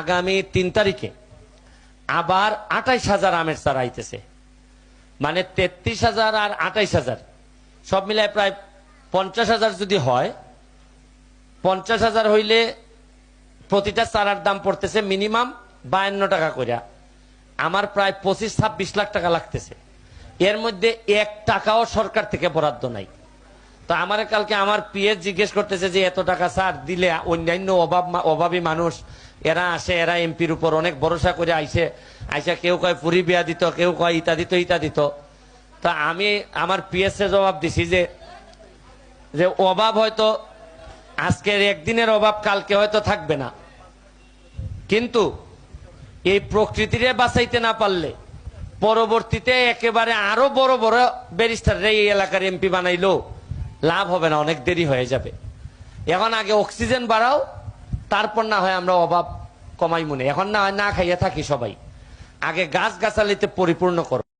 আগামী তিন তারিখে আবার আঠাইশ হাজার আমের চারা আইতেছে। মানে তেত্রিশ হাজার আর আঠাইশ হাজার। সব মিলায় প্রায় পঞ্চাশ হাজার যদি হয়, পঞ্চাশ হাজার হইলে প্রতিটা চারার দাম পড়তেছে মিনিমাম বায়ান্ন টাকা করে আমার প্রায় পঁচিশ ছাব্বিশ লাখ টাকা লাগতেছে। এর মধ্যে এক টাকাও সরকার থেকে বরাদ্দ নাই। তো আমার কালকে আমার পিএস জিজ্ঞেস করতেছে যে, এত টাকা স্যার দিলে অন্যান্য অভাব অভাবী মানুষ, এরা আসে, এরা এমপির উপর অনেক ভরসা করে আইসে, আইসা কেউ কয় পুরি বিয়া দিত, কেউ কয় ইতা দিত ইতা দিত। তা আমি আমার পিএস এ জবাব দিছি যে যে অভাব হয়তো আজকের একদিনের অভাব, কালকে হয়তো থাকবে না। কিন্তু এই প্রকৃতিরে বাঁচাইতে না পারলে পরবর্তীতে একেবারে আরও বড় বড় ব্যারিস্টাররা এই এলাকার এমপি বানাইলো। লাভ হবে না, অনেক দেরি হয়ে যাবে। এখন আগে অক্সিজেন বাড়াও, তারপর না হয় আমরা অভাব কমাই মনে। এখন না হয় না খাইয়া থাকি সবাই। আগে গাছ গাছালিতে পরিপূর্ণ করো।